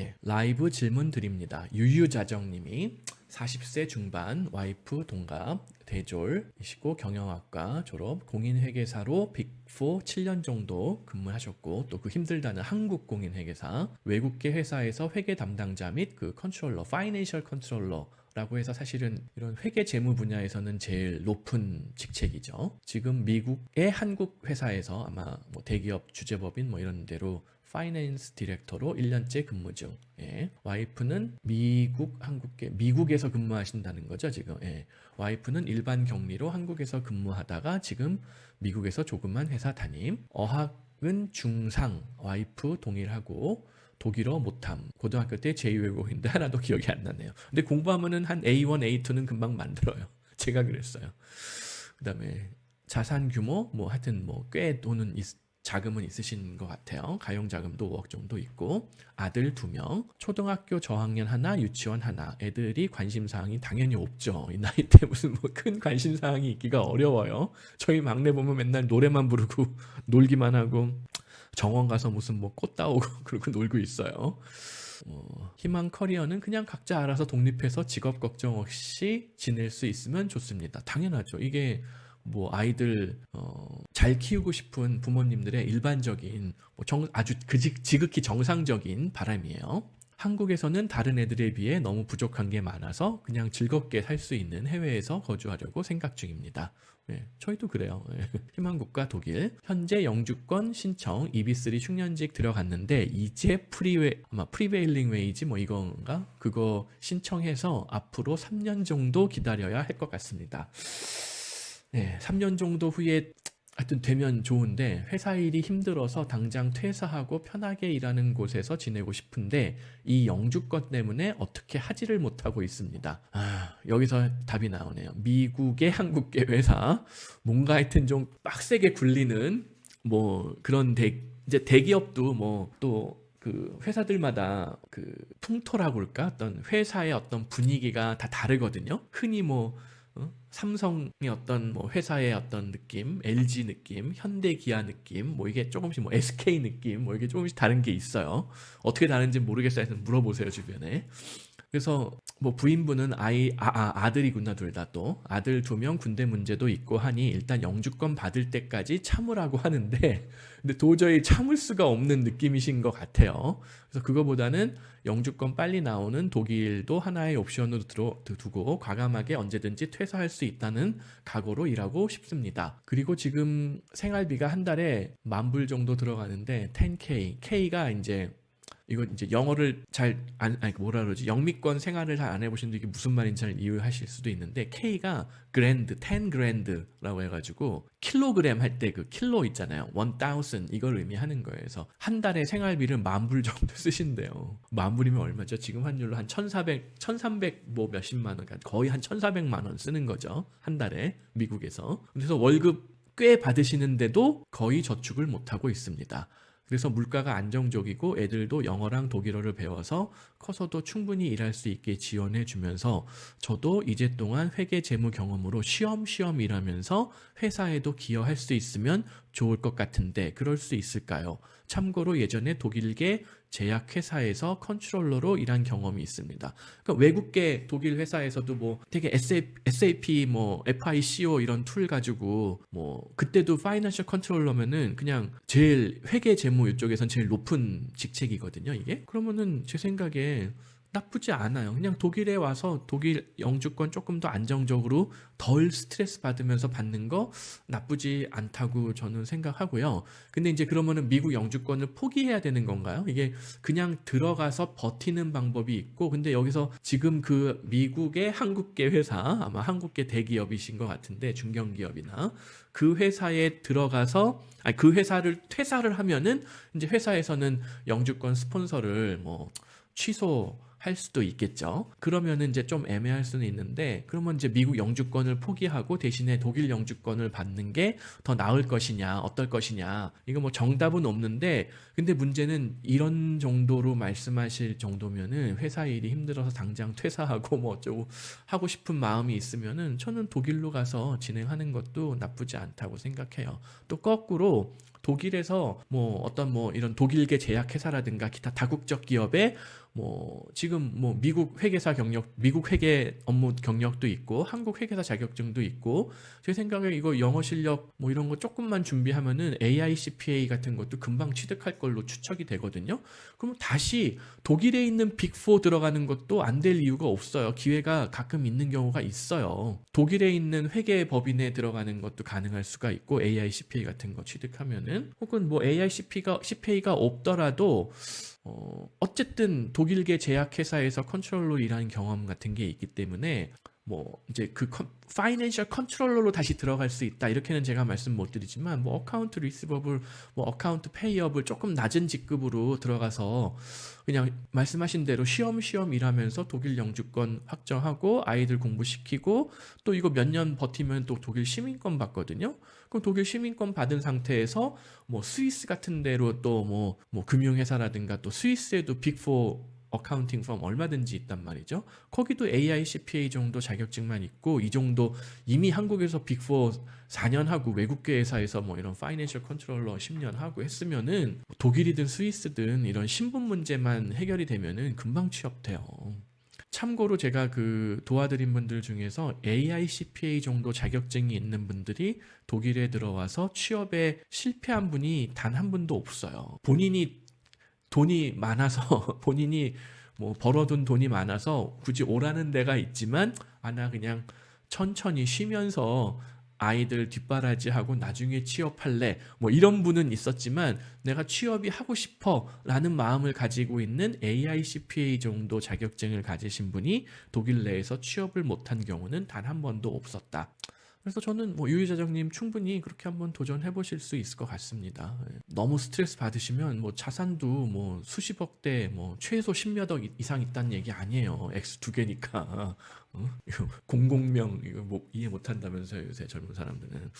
예, 라이브 질문 드립니다. 유유자정님이 40세 중반 와이프 동갑 대졸이시고 경영학과 졸업 공인회계사로 빅4 7년 정도 근무하셨고 또 그 힘들다는 한국 공인회계사 외국계 회사에서 회계 담당자 및 그 컨트롤러 파이낸셜 컨트롤러 라고 해서 사실은 이런 회계 재무 분야에서는 제일 높은 직책이죠. 지금 미국의 한국 회사에서 아마 뭐 대기업 주재법인 뭐 이런 데로 파이낸스 디렉터로 1년째 근무 중. 예. 와이프는 미국 한국계 미국에서 근무하신다는 거죠, 지금. 예. 와이프는 일반 격리로 한국에서 근무하다가 지금 미국에서 조그만 회사 다님. 어학은 중상, 와이프 동일하고 독일어 못함. 고등학교 때 제2외국어인데 하나도 기억이 안 나네요. 근데 공부하면은 한 A1, A2는 금방 만들어요. 제가 그랬어요. 그다음에 자산 규모 뭐 하여튼 뭐 꽤 돈은 있, 자금은 있으신 것 같아요. 가용 자금도 5억 정도 있고 아들 두 명, 초등학교 저학년 하나, 유치원 하나. 애들이 관심 사항이 당연히 없죠. 이 나이 때 무슨 뭐 큰 관심 사항이 있기가 어려워요. 저희 막내 보면 맨날 노래만 부르고 놀기만 하고 정원 가서 무슨 뭐 꽃 따오고 그러고 놀고 있어요. 어, 희망 커리어는 그냥 각자 알아서 독립해서 직업 걱정 없이 지낼 수 있으면 좋습니다. 당연하죠. 이게 뭐 아이들 어, 잘 키우고 싶은 부모님들의 일반적인 뭐 정, 아주 그지, 지극히 정상적인 바람이에요. 한국에서는 다른 애들에 비해 너무 부족한 게 많아서 그냥 즐겁게 살 수 있는 해외에서 거주하려고 생각 중입니다. 예, 저희도 그래요. 예. 희망국가 독일 현재 영주권 신청 EB3 숙련직 들어갔는데 이제 프리웨 아마 프리베일링 웨이지 뭐 이건가 그거 신청해서 앞으로 3년 정도 기다려야 할 것 같습니다. 네, 3년 정도 후에 하여튼 되면 좋은데 회사 일이 힘들어서 당장 퇴사하고 편하게 일하는 곳에서 지내고 싶은데 이 영주권 때문에 어떻게 하지를 못하고 있습니다. 아, 여기서 답이 나오네요. 미국의 한국계 회사 뭔가 하여튼 좀 빡세게 굴리는 뭐 그런 대, 이제 대기업도 뭐또 그 회사들마다 그 풍토라고 할까 어떤 회사의 어떤 분위기가 다 다르거든요. 흔히 뭐 어? 삼성의 어떤 뭐 회사의 어떤 느낌, LG 느낌, 현대 기아 느낌, 뭐 이게 조금씩 뭐 SK 느낌, 뭐 이게 조금씩 다른 게 있어요. 어떻게 다른지 모르겠어요. 해서 물어보세요 주변에. 그래서 뭐 부인분은 아이 아, 아 아들이구나 둘 다 또 아들 두 명 군대 문제도 있고 하니 일단 영주권 받을 때까지 참으라고 하는데 근데 도저히 참을 수가 없는 느낌이신 것 같아요. 그래서 그거보다는 영주권 빨리 나오는 독일도 하나의 옵션으로 들어 두고 과감하게 언제든지 퇴사할 수 있다는 각오로 일하고 싶습니다. 그리고 지금 생활비가 한 달에 만불 정도 들어가는데 10K, K가 이제 이거 이제 영어를 잘 안 아니 뭐라 그러지? 영미권 생활을 잘 안 해보신 분들 이게 무슨 말인지 잘 이해하실 수도 있는데 K가 그랜드 10 그랜드라고 해가지고 킬로그램 할 때 그 킬로 있잖아요. 1000 이걸 의미하는 거예요. 그래서 한 달에 생활비를 만불 정도 쓰신대요. 만 불이면 얼마죠? 지금 환율로 한 1400, 1300 뭐 몇십만 원 그러니까 거의 한 1400만 원 쓰는 거죠. 한 달에 미국에서. 그래서 월급 꽤 받으시는데도 거의 저축을 못하고 있습니다. 그래서 물가가 안정적이고 애들도 영어랑 독일어를 배워서 커서도 충분히 일할 수 있게 지원해 주면서 저도 이제 동안 회계 재무 경험으로 쉬엄쉬엄 일하면서 회사에도 기여할 수 있으면 좋을 것 같은데 그럴 수 있을까요? 참고로 예전에 독일계 제약회사에서 컨트롤러로 일한 경험이 있습니다. 그러니까 외국계 독일 회사에서도 뭐 되게 SAP 뭐 FICO 이런 툴 가지고 뭐 그때도 파이낸셜 컨트롤러면은 그냥 제일 회계 재무 이쪽에선 제일 높은 직책이거든요, 이게. 그러면은 제 생각에 나쁘지 않아요. 그냥 독일에 와서 독일 영주권 조금 더 안정적으로 덜 스트레스 받으면서 받는 거 나쁘지 않다고 저는 생각하고요. 근데 이제 그러면은 미국 영주권을 포기해야 되는 건가요? 이게 그냥 들어가서 버티는 방법이 있고, 근데 여기서 지금 그 미국의 한국계 회사, 아마 한국계 대기업이신 것 같은데, 중견기업이나 그 회사에 들어가서, 아니, 그 회사를 퇴사를 하면은 이제 회사에서는 영주권 스폰서를 뭐 취소 할 수도 있겠죠. 그러면은 이제 좀 애매할 수는 있는데 그러면 이제 미국 영주권을 포기하고 대신에 독일 영주권을 받는 게 더 나을 것이냐, 어떨 것이냐. 이거 뭐 정답은 없는데 근데 문제는 이런 정도로 말씀하실 정도면은 회사 일이 힘들어서 당장 퇴사하고 뭐 어쩌고 하고 싶은 마음이 있으면은 저는 독일로 가서 진행하는 것도 나쁘지 않다고 생각해요. 또 거꾸로 독일에서 뭐 어떤 뭐 이런 독일계 제약회사라든가 기타 다국적 기업에 뭐 지금 뭐 미국 회계사 경력, 미국 회계 업무 경력도 있고 한국 회계사 자격증도 있고 제 생각에 이거 영어 실력 뭐 이런 거 조금만 준비하면은 AI CPA 같은 것도 금방 취득할 걸로 추측이 되거든요. 그럼 다시 독일에 있는 빅4 들어가는 것도 안 될 이유가 없어요. 기회가 가끔 있는 경우가 있어요. 독일에 있는 회계 법인에 들어가는 것도 가능할 수가 있고 AI CPA 같은 거 취득하면은 혹은 뭐 AI CPA가 CPA가 없더라도 어 어쨌든 독일계 제약회사에서 컨트롤러 일하는 경험 같은 게 있기 때문에 뭐 이제 그 파이낸셜 컨트롤러로 다시 들어갈 수 있다 이렇게는 제가 말씀 못 드리지만 뭐 어카운트 리시버블 뭐 어카운트 페이업을 조금 낮은 직급으로 들어가서 그냥 말씀하신 대로 쉬엄쉬엄 일하면서 독일 영주권 확정하고 아이들 공부시키고 또 이거 몇 년 버티면 또 독일 시민권 받거든요. 그럼 독일 시민권 받은 상태에서 뭐 스위스 같은 데로 또 뭐 뭐 금융회사라든가 또 스위스에도 빅4 어카운팅 펌 얼마든지 있단 말이죠. 거기도 AI CPA 정도 자격증만 있고 이 정도 이미 한국에서 빅4 4년 하고 외국계 회사에서 뭐 이런 파이낸셜 컨트롤러 10년 하고 했으면은 독일이든 스위스든 이런 신분 문제만 해결이 되면은 금방 취업돼요. 참고로 제가 그 도와드린 분들 중에서 AI CPA 정도 자격증이 있는 분들이 독일에 들어와서 취업에 실패한 분이 단 한 분도 없어요. 본인이 돈이 많아서 본인이 뭐 벌어둔 돈이 많아서 굳이 오라는 데가 있지만 아나 그냥 천천히 쉬면서 아이들 뒷바라지하고 나중에 취업할래 뭐 이런 분은 있었지만 내가 취업이 하고 싶어라는 마음을 가지고 있는 AI CPA 정도 자격증을 가지신 분이 독일 내에서 취업을 못한 경우는 단 한 번도 없었다. 그래서 저는 뭐 유유자정님 충분히 그렇게 한번 도전해 보실 수 있을 것 같습니다. 예. 너무 스트레스 받으시면 뭐 자산도 뭐 수십억 대뭐 최소 십몇억 이- 이상 있다는 얘기 아니에요. X 두 개니까. 어? 공공명 이거 뭐 이해 못 한다면서요, 요새 젊은 사람들은.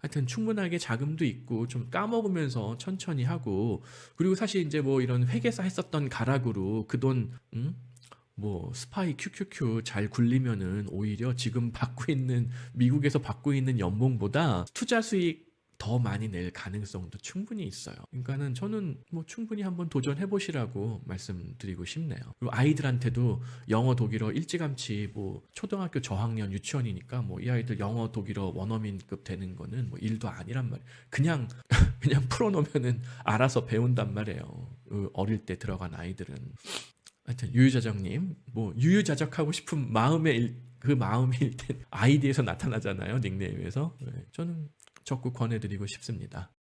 하여튼 충분하게 자금도 있고 좀 까먹으면서 천천히 하고 그리고 사실 이제 뭐 이런 회계사 했었던 가락으로 그돈 음? 뭐 스파이 QQQ 잘 굴리면은 오히려 지금 받고 있는 미국에서 받고 있는 연봉보다 투자 수익 더 많이 낼 가능성도 충분히 있어요. 그러니까는 저는 뭐 충분히 한번 도전해 보시라고 말씀드리고 싶네요. 그리고 아이들한테도 영어 독일어 일찌감치 뭐 초등학교 저학년 유치원이니까 뭐 이 아이들 영어 독일어 원어민급 되는 거는 뭐 일도 아니란 말이에요. 그냥 그냥 풀어놓으면은 알아서 배운단 말이에요. 그 어릴 때 들어간 아이들은. 하여튼 유유자적님 뭐 유유자적하고 싶은 마음의 일, 그 마음일 땐 아이디에서 나타나잖아요 닉네임에서. 네, 저는 적극 권해드리고 싶습니다